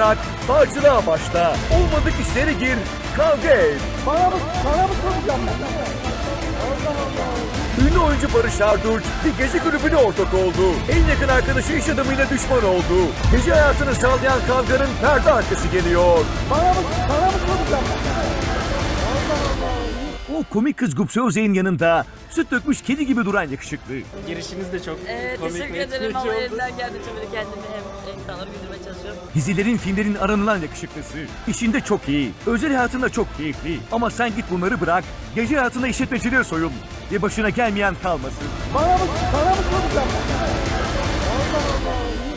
bırak, bağcılığa başla. Olmadık işlere gir, kavga et. Bana mı, bana mı soracağım ben? Ünlü oyuncu Barış Arduç bir gece kulübüne ortak oldu. En yakın arkadaşı iş adamıyla düşman oldu. Gece hayatını sağlayan kavganın perde arkası geliyor. Bana mı, bana mı soracağım? O komik kız Gupse Özey'in yanında süt dökmüş kedi gibi duran yakışıklı. Girişiniz de çok Ee, komik teşekkür ve ederim etkileyici oldu. elimden geldiğince böyle kendimi hem insanları güldürmeye çalışıyorum. Dizilerin, filmlerin aranılan yakışıklısı. İşinde çok iyi, özel hayatında çok keyifli. Ama sen git bunları bırak, gece hayatında işletmeciliğe soyun. Ve başına gelmeyen kalmasın. Bana mı, bana mı soracağım?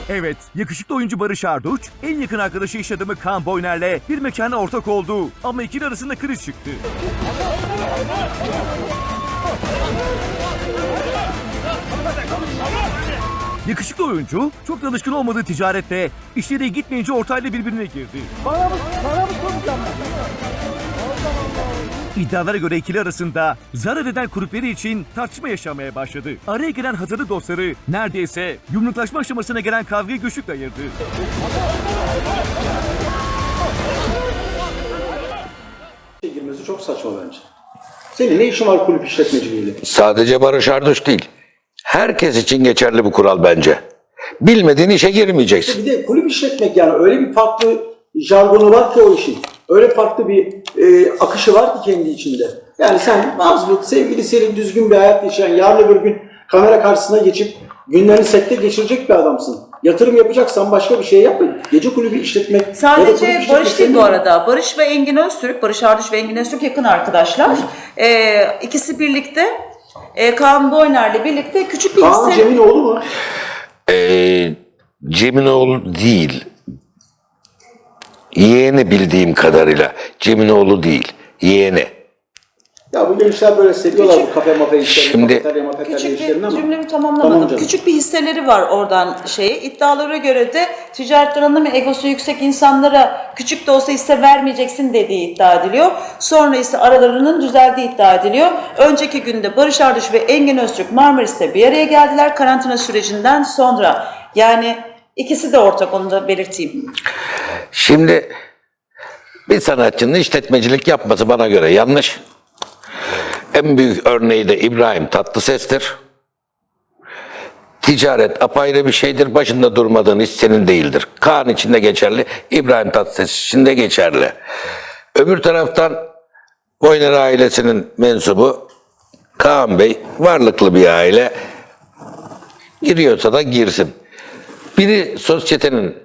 Evet, yakışıklı oyuncu Barış Arduç, en yakın arkadaşı iş adamı Kaan Boyner'le bir mekana ortak oldu. Ama ikili arasında kriz çıktı. Yakışıklı oyuncu, çok alışkın olmadığı ticarette, işleri gitmeyince ortayla birbirine girdi. Bana mı, bana mı? İddialara göre ikili arasında zarar eden kulüpleri için tartışma yaşamaya başladı. Araya giren hazırlı dostları neredeyse yumruklaşma aşamasına gelen kavgayı güçlükle ayırdı. girmesi çok saçma bence. Senin ne işin var kulüp işletmeciliğiyle? Sadece Barış Arduç değil. Herkes için geçerli bu kural bence. Bilmediğin işe girmeyeceksin. Bir de kulüp işletmek yani öyle bir farklı jargonu var ki o işin. Öyle farklı bir e, akışı var ki kendi içinde. Yani sen mazlut, sevgili Selin düzgün bir hayat yaşayan, yarın öbür gün kamera karşısına geçip günlerini sette geçirecek bir adamsın. Yatırım yapacaksan başka bir şey yapma. Gece kulübü işletmek Sadece işletmek Barış değil senin- bu arada. Barış ve Engin Öztürk, Barış Arduç ve Engin Öztürk yakın arkadaşlar. Ee, ikisi birlikte e, Kaan Boyner'le birlikte küçük bir Kaan hisse... Cem'in oğlu mu? Ee, Cem'in oğlu değil. Yeğeni bildiğim kadarıyla. Cem'in oğlu değil. Yeğeni. Ya bu gençler böyle seviyorlar bu kafe mafe işlerini, Şimdi- kafeterya mafeterya Küçük işlerini bir ama. cümlemi tamamlamadım. Tamam canım. Küçük bir hisseleri var oradan şeyi. İddialara göre de ticaret donanımı egosu yüksek insanlara küçük de olsa hisse vermeyeceksin dediği iddia ediliyor. Sonra ise aralarının düzeldiği iddia ediliyor. Önceki günde Barış Arduç ve Engin Öztürk Marmaris'te bir araya geldiler karantina sürecinden sonra. Yani ikisi de ortak onu da belirteyim. Şimdi bir sanatçının işletmecilik yapması bana göre yanlış. En büyük örneği de İbrahim Tatlıses'tir. Ticaret apayrı bir şeydir. Başında durmadığın iş senin değildir. Kaan için de geçerli, İbrahim Tatlıses için de geçerli. Öbür taraftan Boyner ailesinin mensubu Kaan Bey varlıklı bir aile. Giriyorsa da girsin. Biri sosyetenin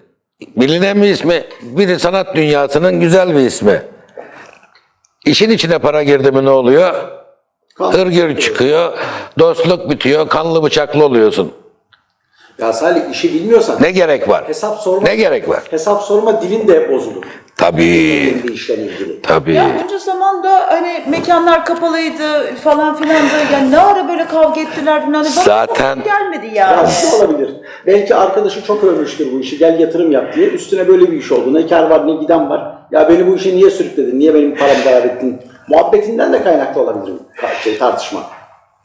bilinen bir ismi, biri sanat dünyasının güzel bir ismi. İşin içine para girdi mi ne oluyor? Hırgür çıkıyor, dostluk bitiyor, kanlı bıçaklı oluyorsun. Ya Salih işi bilmiyorsan Ne gerek var? hesap sorma. Ne gerek var? Hesap sorma dilin de bozulur. Tabii, Kendi işlerle ilgili. tabii. Ya bunca zamanda hani mekanlar kapalıydı falan filan da yani ne ara böyle kavga ettiler bilmem ne. Bana Zaten- gelmedi Ya ya. şu olabilir. Belki arkadaşı çok övmüştür bu işi. Gel yatırım yap diye. Üstüne böyle bir iş oldu. Ne kar var ne giden var. Ya beni bu işe niye sürükledin? Niye benim paramı zarar ettin? Muhabbetinden de kaynaklı olabilir şey, tartışma.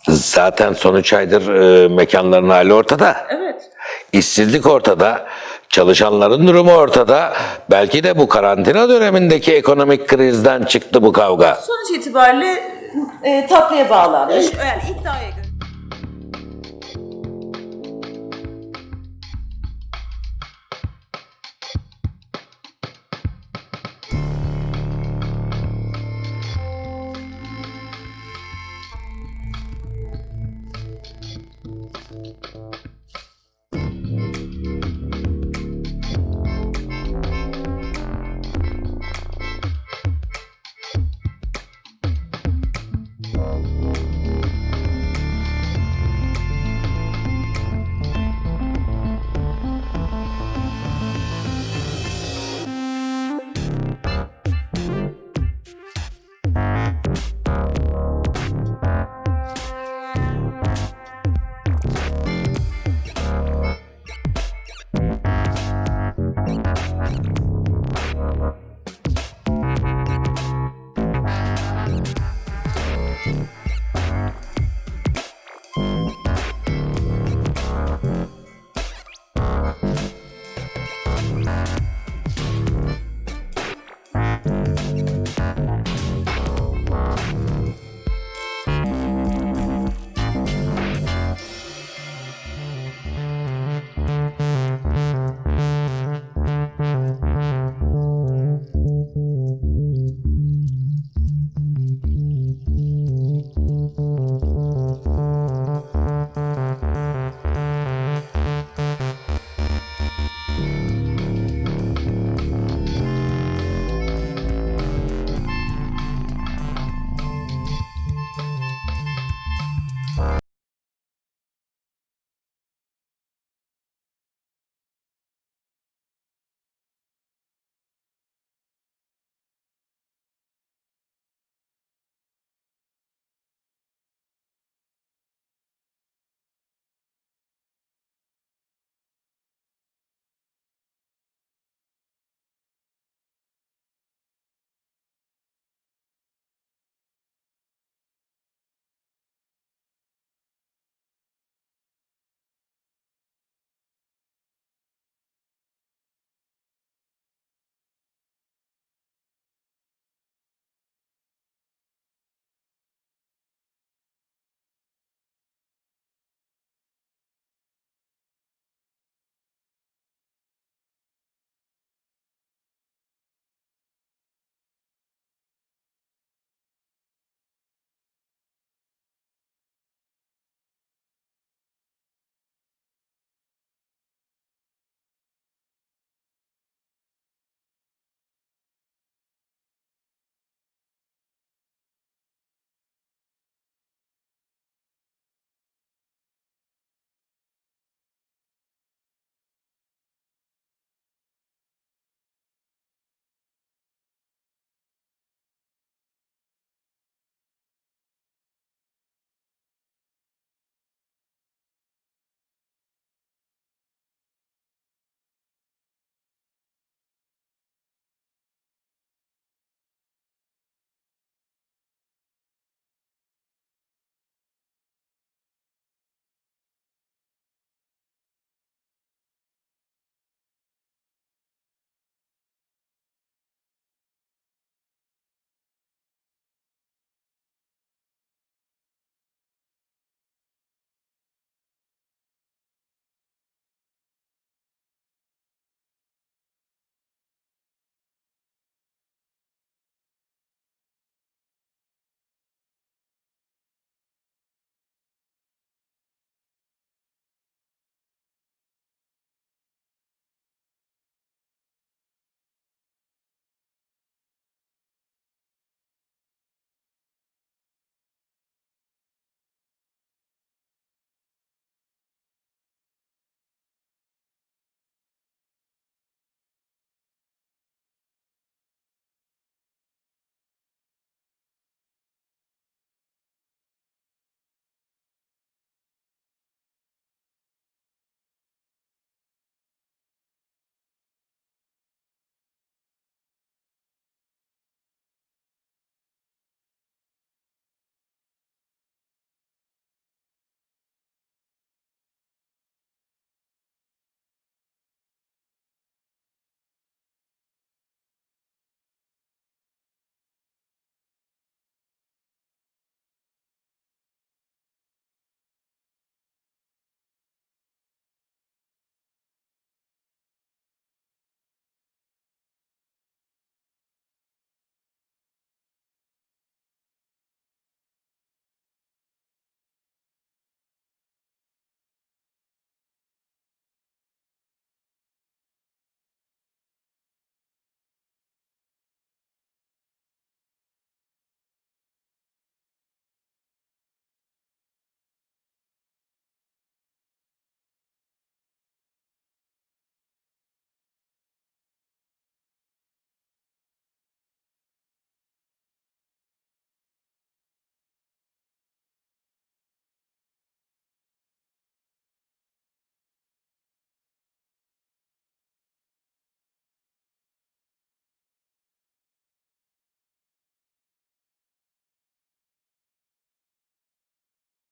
Zaten son üç aydır e, mekanların hali ortada. Evet. İşsizlik ortada. Çalışanların durumu ortada. Belki de bu karantina dönemindeki ekonomik krizden çıktı bu kavga. Sonuç itibariyle e, tatlıya bağlanmış. Yani iddiaya göre